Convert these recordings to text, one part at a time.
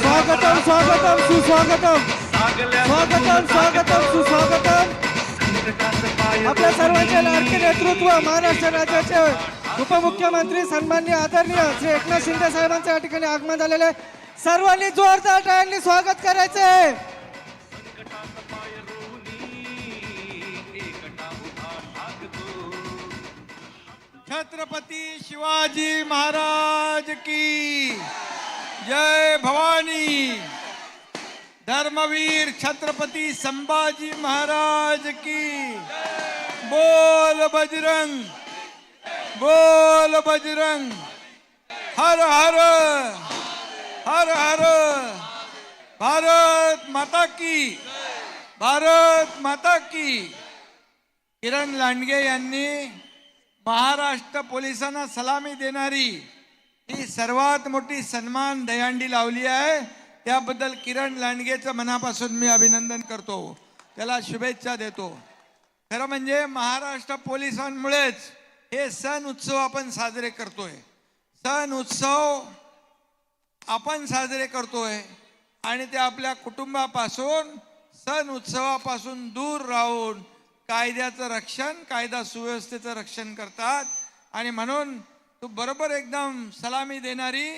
स्वागतम स्वागतम सुस्वागतम. स्वागतम स्वागतम सुस्वागतम. आपल्या सर्वांचे लाडके नेतृत्व महाराष्ट्र राज्याचे उपमुख्यमंत्री सन्माननीय आदरणीय श्री एकनाथ शिंदे साहेबांचं या ठिकाणी आगमन झालेलं आहे. सर्वांनी जोरदार टाळ्यांनी स्वागत करायचं आहे. छत्रपती शिवाजी महाराज की जय भवानी। धर्मवीर छत्रपती संभाजी महाराज की। बोल बजरंग बोल बजरंग। हर हर हर हर। भारत माता की भारत माता की। किरण लांडगे यांनी महाराष्ट्र पोलिसांना सलामी देणारी ही सर्वात मोठी सन्मान दयांडी लावली आहे. त्याबद्दल किरण लांडगेचं मनापासून मी अभिनंदन करतो. त्याला शुभेच्छा देतो. खरं म्हणजे महाराष्ट्र पोलिसांमुळेच हे सण उत्सव आपण साजरे करतोय. सण उत्सव आपण साजरे करतोय आणि ते आपल्या कुटुंबापासून सण उत्सवापासून दूर राहून कायद्याचं रक्षण कायदा सुव्यवस्थेचं रक्षण करतात. आणि म्हणून तू बरोबर एकदम सलामी देणारी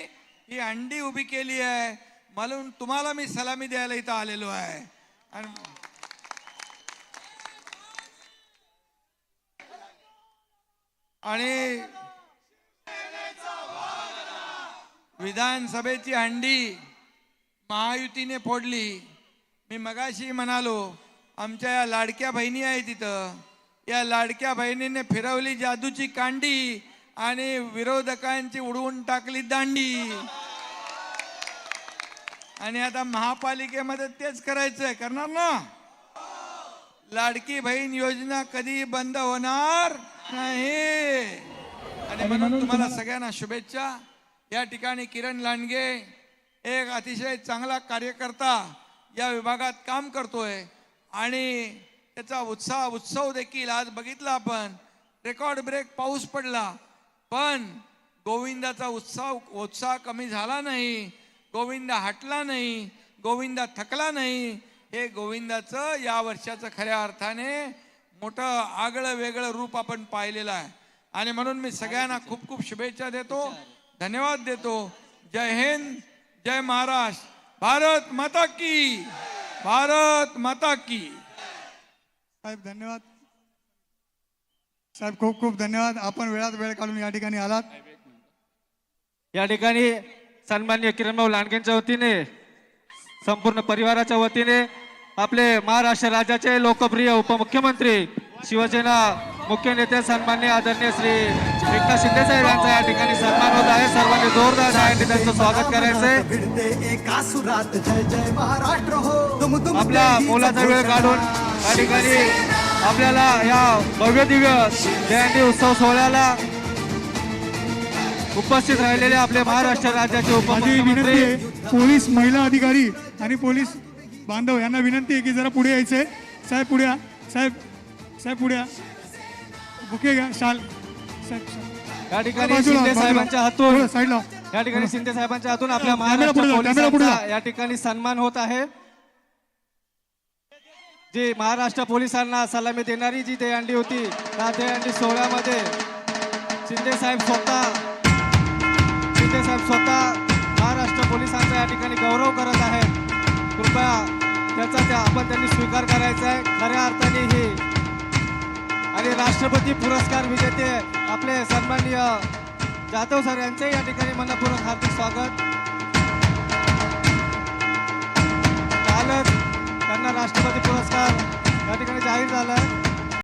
ही अंडी उभी केली आहे. म्हणून तुम्हाला मी सलामी द्यायला इथं आलेलो आहे. आणि आणि विधानसभेची हंडी महायुतीने फोडली. मी मगाशी म्हणालो आमच्या या लाडक्या बहिणी आहे तिथं या लाडक्या बहिणीने फिरवली जादूची कांडी आणि विरोधकांची उडवून टाकली दांडी. आणि आता महापालिकेमध्ये तेच करायचंय. करणार ना? लाडकी बहीण योजना कधी बंद होणार नाही. आणि म्हणून तुम्हाला सगळ्यांना शुभेच्छा. या ठिकाणी किरण लांडगे एक अतिशय चांगला कार्यकर्ता या विभागात काम करतोय. आणि त्याचा उत्साह उत्सव देखील आज बघितला आपण. रेकॉर्ड ब्रेक पाऊस पडला. पण गोविंदाचा उत्साह उत्साह कमी झाला नाही गोविंदा हटला नाही गोविंदा थकला नाही. हे गोविंदाचं या वर्षाचं खऱ्या अर्थाने मोठं आगळं वेगळं रूप आपण पाहिलेलं आहे. आणि म्हणून मी सगळ्यांना खूप खूप शुभेच्छा देतो. धन्यवाद देतो. जय हिंद जय महाराष्ट्र. भारत माता की भारत माता की. साहेब धन्यवाद. साहेब खूप खूप धन्यवाद. आपण वेळात वेळ काढून या ठिकाणी आलात. या ठिकाणी सन्मान्य किरणभाऊ लांडगेंच्या वतीने संपूर्ण परिवाराच्या वतीने आपले महाराष्ट्र राज्याचे लोकप्रिय उपमुख्यमंत्री शिवसेना मुख्य नेते सन्मान्य आदरणीय श्री एकनाथ शिंदे साहेब यांचा या ठिकाणी सन्मान होत आहे. सर्वांनी जोरदार टाळ्यांनी त्यांचं स्वागत करायचंय. भिडते एका सुरात जय जय महाराष्ट्र हो दुम दुम आपला मोलाचा वेळ काढून या ठिकाणी आपल्याला या भव्य दिव्य जयंती उत्सव सोहळ्याला उपस्थित राहिलेले आपले महाराष्ट्र राज्याचे उपमुख्यमंत्री पोलीस महिला अधिकारी आणि पोलीस बांधव यांना विनंती आहे की जरा पुढे यायचंय साहेब पुढे साहेब साहेब पुढे बुके घ्या. शाल. साहेब. या ठिकाणी शिंदे. साहेबांच्या हातून साईडला या ठिकाणी शिंदे साहेबांच्या हातून आपल्या महाराष्ट्र या ठिकाणी सन्मान होत आहे. जी महाराष्ट्र पोलिसांना सलामी देणारी जी दहीहंडी होती त्या दहीहंडी सोहळ्यामध्ये शिंदे साहेब स्वतः शिंदे साहेब स्वतः महाराष्ट्र पोलिसांचा या ठिकाणी गौरव करत आहेत. कृपया त्याचा त्या आपण त्यांनी स्वीकार करायचा आहे. खऱ्या अर्थाने ही आणि राष्ट्रपती पुरस्कार विजेते आपले सन्माननीय जाधव सर यांचंही या ठिकाणी मनपूर्वक हार्दिक स्वागत.